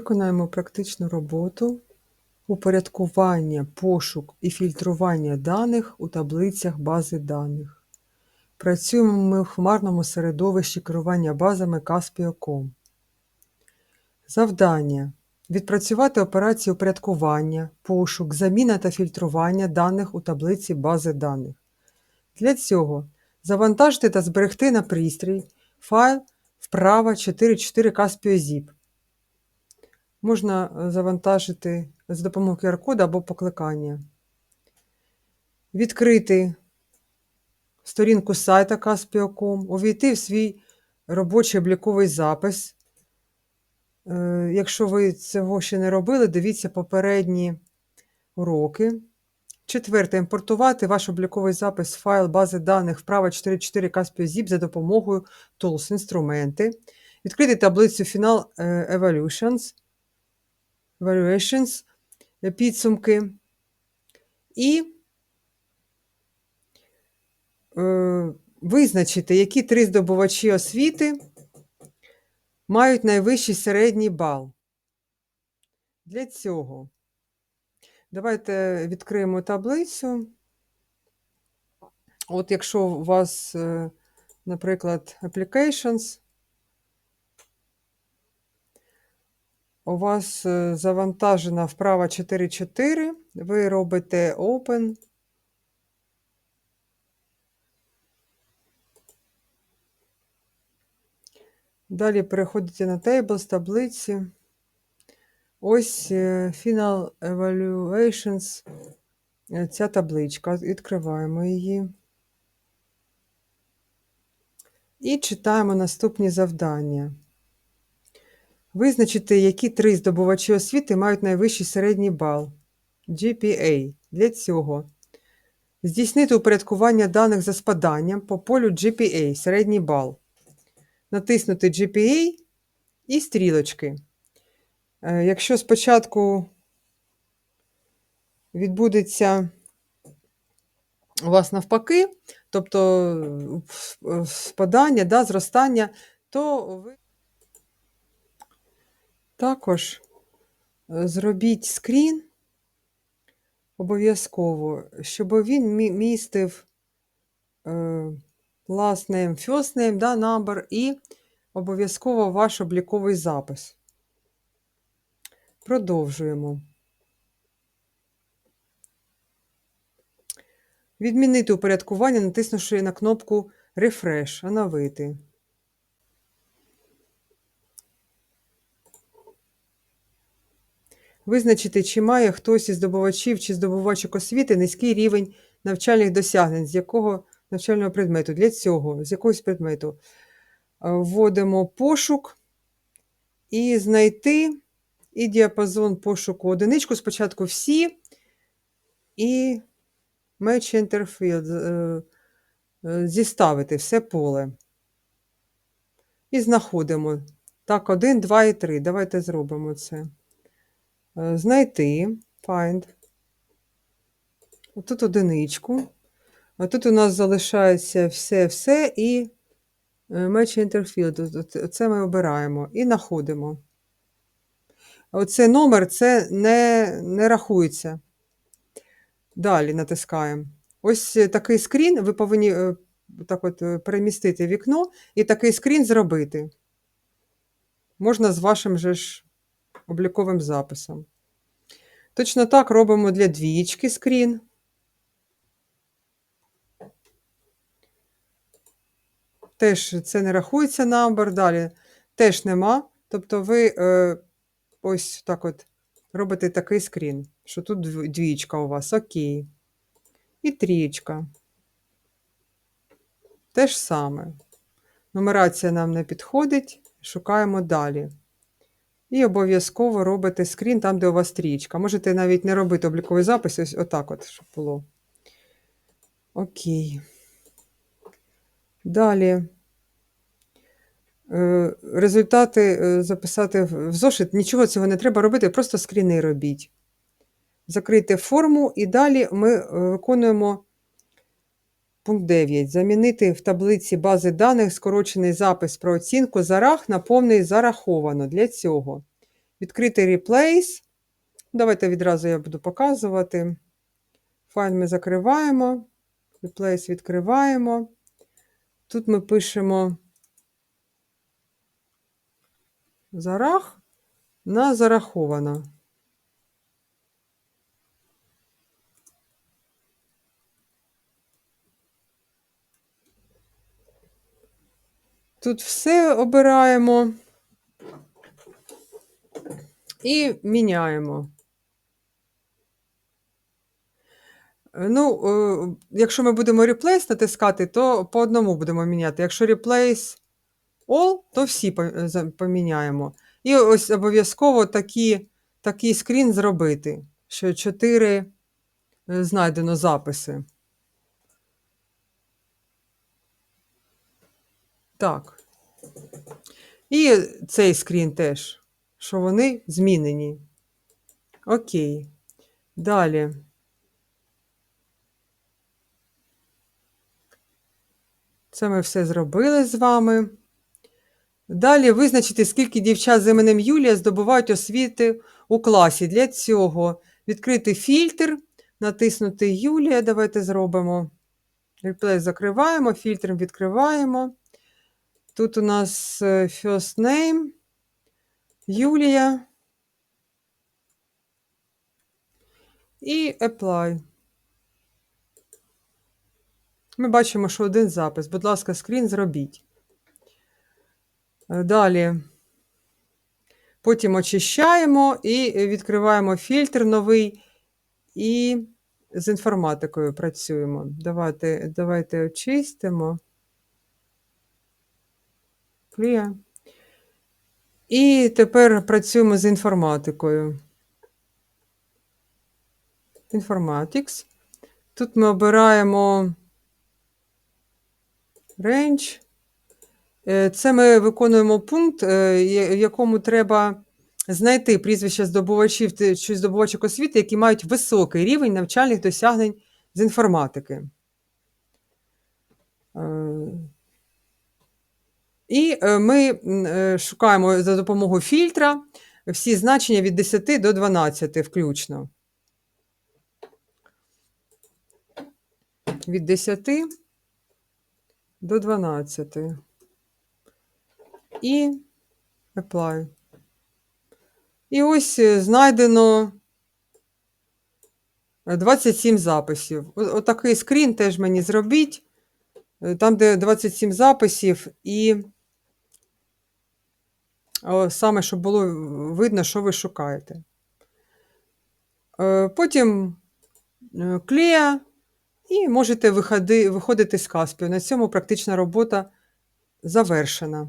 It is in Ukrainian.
Виконаємо практичну роботу упорядкування, пошук і фільтрування даних у таблицях бази даних. Працюємо ми в хмарному середовищі керування базами Caspio.com. Завдання. Відпрацювати операції упорядкування, пошук, заміна та фільтрування даних у таблиці бази даних. Для цього завантажити та зберегти на пристрій файл вправа 4.4 Caspio-Zip. Можна е, завантажити з допомогою QR-коду або покликання. Відкрити сторінку сайта Caspio.com, увійти в свій робочий обліковий запис. Е, Якщо ви цього ще не робили, дивіться попередні уроки. Четверте. Імпортувати ваш обліковий запис в файл бази даних вправа 4.4 Caspio-Zip за допомогою Tools інструменти. Відкрити таблицю Final е, Evaluations, е, підсумки. І е, визначити, які три здобувачі освіти мають найвищий середній бал. Для цього давайте відкриємо таблицю. От якщо у вас, е, наприклад, Applications, у вас е, завантажена вправа 4.4, ви робите Open. Далі переходите на Tables, таблиці. Ось е, Final Evaluations. е, Ця табличка. Відкриваємо її. І читаємо наступні завдання. Визначити, які три здобувачі освіти мають найвищий середній бал GPA. Для цього здійснити упорядкування даних за спаданням по полю GPA, середній бал. Натиснути GPA і стрілочки. Е, Якщо спочатку відбудеться у вас навпаки, тобто спадання, да, зростання, то ви також е, зробіть скрін обов'язково, щоб він містив е, last name, first name, да, number і обов'язково ваш обліковий запис. Продовжуємо. Відмінити упорядкування, натиснувши на кнопку Refresh, оновити. Визначити, чи має хтось із здобувачів чи здобувачок освіти низький рівень навчальних досягнень, з якого навчального предмету. Для цього, з якогось предмету. Е, Вводимо пошук і знайти і діапазон пошуку одиничку. Спочатку всі і Match Interfield е, е, зіставити все поле. І знаходимо. Так, 1, 2 і 3. Давайте зробимо це. Е, Знайти, find. Отут одиничку. А тут у нас залишається все-все і е, Match Interfield. Оце ми обираємо і знаходимо. Оце номер це не, не рахується. Далі натискаємо. Ось такий скрін, ви повинні е, так от перемістити вікно і такий скрін зробити. Можна з вашим же ж обліковим записом. Точно так робимо для двієчки скрін. Теж це не рахується number, далі теж нема. Тобто ви е, ось так от робите такий скрін, що тут двічка у вас, окей. І трієчка. Те ж саме. Нумерація нам не підходить, шукаємо далі. І обов'язково робите скрін там, де у вас трієчка. Можете навіть не робити обліковий запис, ось отак от, щоб було. Окей. Далі. Е, Результати е, записати в в зошит. Нічого цього не треба робити, просто скріни робіть. Закрийте форму і далі ми е, виконуємо пункт 9. Замінити в таблиці бази даних скорочений запис про оцінку за рах на повний зараховано. Для цього відкрити Replace. Давайте відразу я буду показувати. Файл ми закриваємо. Replace відкриваємо. Тут ми пишемо зарах на зараховано. Тут все обираємо і міняємо. Е, Ну, е, якщо ми будемо replace натискати, то по одному будемо міняти. Якщо replace all, то всі е, поміняємо. І ось обов'язково такі, такий скрін зробити, що 4 знайдено записи. Так. І цей скрін теж, що вони змінені. Окей. Далі. Це ми все зробили з вами. Далі визначити, скільки дівчат з іменем Юлія здобувають освіти у класі. Для цього відкрити фільтр, натиснути Юлія. Давайте зробимо. Replay закриваємо, фільтром відкриваємо. Тут у нас е, first name Юлія. І apply. Ми бачимо, що один запис. Будь ласка, скрін зробіть. Е, Далі. Потім очищаємо і відкриваємо фільтр новий і з інформатикою працюємо. Давайте, давайте очистимо. Clear. І тепер працюємо з інформатикою. Informatics. Тут ми обираємо range. Е, Це ми виконуємо пункт, е, в якому треба знайти прізвища здобувачів чи здобувачок освіти, які мають високий рівень навчальних досягнень з інформатики. І е, ми е, шукаємо за допомогою фільтра всі значення від 10 до 12 включно. Від 10 до 12. І apply. І ось е, знайдено е, 27 записів. Отакий скрін теж мені зробіть. Там, де 27 записів, і саме, щоб було видно, що ви шукаєте. Е, Потім е, клея, і можете виходити з Каспію. На цьому практична робота завершена.